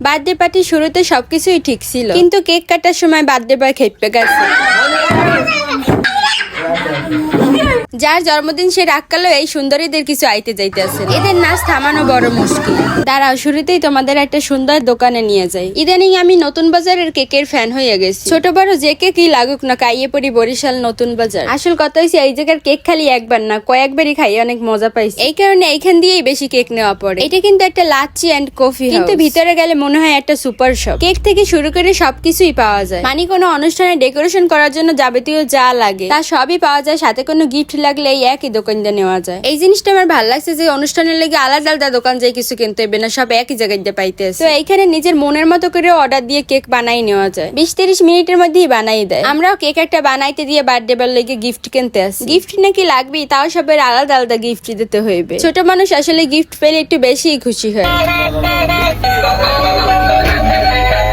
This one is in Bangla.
বার্থডে পার্টি শুরুতে সবকিছুই ঠিক ছিল। কিন্তু কেক কাটার সময় বার্থডে বয় খেপে গেছে। যার জন্মদিন সে রাগ কালো এই সুন্দরীদের কিছু আইতে যাইতে আছে এদের নাচ থামানো বড় মুশকিল। দাঁড়াও শুরুতেই তোমাদের একটা সুন্দর দোকানে নিয়ে যাই। ইদানিং আমি নতুন বাজারের কেকের ফ্যান হয়ে গেছি। ছোট বড় যে কেকই লাগুক না কাইয়ে পড়ি বরিশাল নতুন বাজার। আসল কথা হচ্ছে এই জায়গার কেক খালি একবার না কয়েকবারই খাই অনেক মজা পাইছি। এই কারণে এইখান দিয়েই বেশি কেক নেওয়া পড়ে। এটা কিন্তু একটা লাচ্ছি এন্ড কফি কিন্তু ভিতরে গেলে মনে হয় একটা সুপার শপ কেক থেকে শুরু করে সবকিছুই পাওয়া যায়। মানে কোনো অনুষ্ঠানে ডেকোরেশন করার জন্য যাবতীয় যা লাগে তা সবই পাওয়া যায় সাথে কোনো গিফট লাগলে এই একই দোকান দিয়ে নেওয়া যায়। এই জিনিসটা আমার ভালো লাগছে যে অনুষ্ঠানের লেগে আলাদা আলাদা দোকান যায় কিছু কিনতে হবে না, সব একই জায়গায় দিয়ে পাইতেছে। তো এইখানে নিজের মনের মতো করে অর্ডার দিয়ে কেক বানাই নেওয়া যায়। বিশ তিরিশ মিনিটের মধ্যেই বানাই দেয়। আমরাও কেক একটা বানাইতে দিয়ে বার্থডে বেল লেগে গিফট কিনতে আসি। গিফট নাকি লাগবেই, তাও সবের আলাদা আলাদা গিফট দিতে হইবে। ছোট মানুষ আসলে গিফট পেলে একটু বেশি খুশি হয়।